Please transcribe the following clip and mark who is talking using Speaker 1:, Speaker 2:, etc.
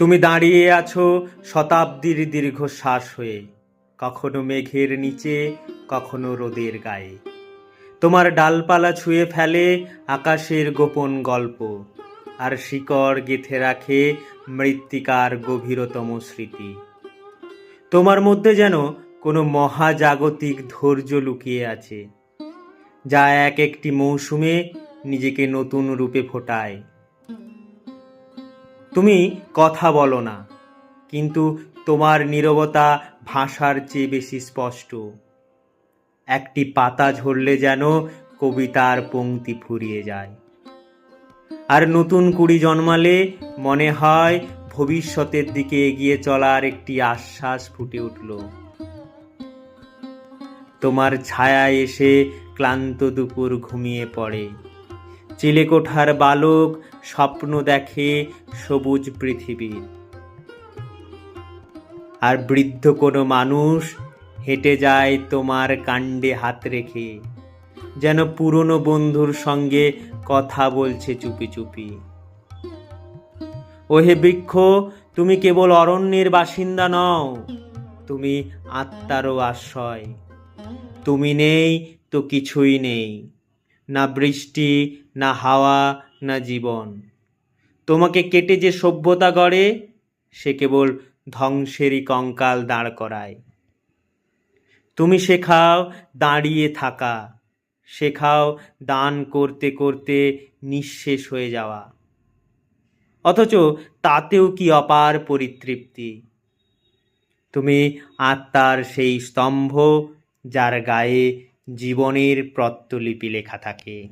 Speaker 1: তুমি দাঁড়িয়ে আছো শতাব্দীর দীর্ঘশ্বাস হয়ে, কখনো মেঘের নিচে, কখনো রোদের গায়ে। তোমার ডালপালা ছুঁয়ে ফেলে আকাশের গোপন গল্প, আর শিকড় গেথে রাখে মৃত্তিকার গভীরতম স্মৃতি। তোমার মধ্যে যেন কোনো মহাজাগতিক ধৈর্য লুকিয়ে আছে, যা এক একটি মৌসুমে নিজেকে নতুন রূপে ফোটায়। তুমি কথা বলো না, কিন্তু তোমার নীরবতা ভাষার চেয়ে বেশি স্পষ্ট। একটি পাতা ঝরলে যেন কবিতার পংক্তি ফুরিয়ে যায়। আর নতুন কুড়ি জন্মালে মনে হয় ভবিষ্যতের দিকে এগিয়ে চলার একটি আশ্বাস ফুটে উঠল। তোমার ছায়া এসে ক্লান্ত দুপুর ঘুমিয়ে পড়ে। চিলেকোঠার বালক স্বপ্ন দেখে সবুজ পৃথিবীর আর বৃদ্ধ কোনো মানুষ হেঁটে যায় তোমার কাণ্ডে হাত রেখে, যেন পুরনো বন্ধুর সঙ্গে কথা বলছে চুপি চুপি। ওহে বৃক্ষ, তুমি কেবল অরণ্যের বাসিন্দা নও, তুমি আত্মারও আশ্রয়। তুমি নেই তো কিছুই নেই। না বৃষ্টি, না হাওয়া, না জীবন। তোমাকে কেটে যে সভ্যতা গড়ে, সে কেবল ধ্বংসেরই কঙ্কাল দাঁড় করায়। তুমি শেখাও দাঁড়িয়ে থাকা, শেখাও দান করতে করতে নিঃশেষ হয়ে যাওয়া। অথচ তাতেও কি অপার পরিতৃপ্তি? তুমি আত্মার সেই স্তম্ভ, যার গায়ে জীবনের প্রত্যলিপি লেখা থাকে।